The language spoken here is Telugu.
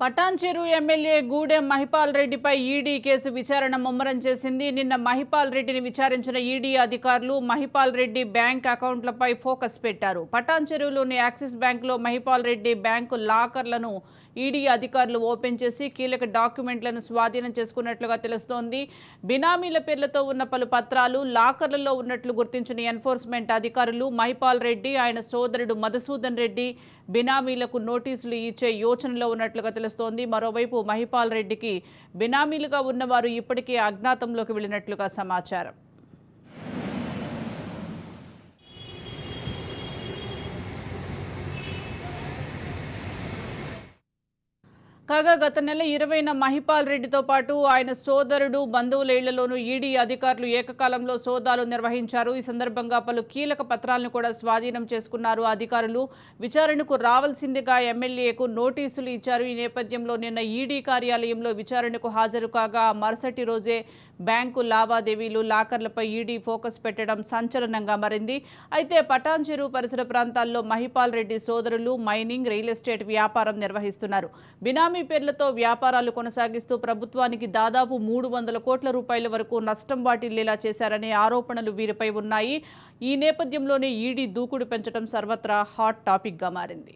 పటాన్చెరు ఎమ్మెల్యే గూడెం మహిపాల్ రెడ్డిపై ఈడీ కేసు విచారణ ముమ్మరం చేసింది. నిన్న మహిపాల్ రెడ్డిని విచారించిన ఈడీ అధికారులు మహిపాల్ రెడ్డి బ్యాంక్ అకౌంట్లపై ఫోకస్ పెట్టారు. పటాన్చెరులోని యాక్సిస్ బ్యాంకులో మహిపాల్ రెడ్డి బ్యాంకు లాకర్లను ఈడీ అధికారులు ఓపెన్ చేసి కీలక డాక్యుమెంట్లను స్వాధీనం చేసుకున్నట్లుగా తెలుస్తోంది. బినామీల పేర్లతో ఉన్న పలు పత్రాలు లాకర్లలో ఉన్నట్లు గుర్తించిన ఎన్ఫోర్స్మెంట్ అధికారులు మహిపాల్ రెడ్డి ఆయన సోదరుడు మధుసూదన్ రెడ్డి బినామీలకు నోటీసులు ఇచ్చే యోచనలో ఉన్నట్లుగా తెలుస్తోంది. మరోవైపు మహిపాల్ రెడ్డికి బినామీలుగా ఉన్నవారు ఇప్పటికే అజ్ఞాతంలోకి వెళ్ళినట్లుగా సమాచారం. కాగా గత నెల ఇరవైన మహిపాల్ రెడ్డితో పాటు ఆయన సోదరుడు బంధువుల ఇళ్ళలోనూ ఈడీ అధికారులు ఏకకాలంలో సోదాలు నిర్వహించారు. ఈ సందర్భంగా పలు కీలక పత్రాలను కూడా స్వాధీనం చేసుకున్నారు. అధికారులు విచారణకు రావాల్సిందిగా ఎమ్మెల్యేకు నోటీసులు ఇచ్చారు. ఈ నేపథ్యంలో నిన్న ఈడీ కార్యాలయంలో విచారణకు హాజరు కాగా మరుసటి రోజే బ్యాంకు లావాదేవీలు లాకర్లపై ఈడీ ఫోకస్ పెట్టడం సంచలనంగా మారింది. అయితే పటాన్ చెరువు పరిసర ప్రాంతాల్లో మహిపాల్ రెడ్డి సోదరులు మైనింగ్ రియల్ ఎస్టేట్ వ్యాపారం నిర్వహిస్తున్నారు. బినామీ బినామీ పేర్లతో వ్యాపారాలు కొనసాగిస్తూ ప్రభుత్వానికి దాదాపు మూడు వందల కోట్ల రూపాయల వరకు నష్టం వాటిల్లేలా చేశారనే ఆరోపణలు వీరిపై ఉన్నాయి. ఈ నేపథ్యంలోనే ఈడీ దూకుడు పెంచడం సర్వత్రా హాట్ టాపిక్గా మారింది.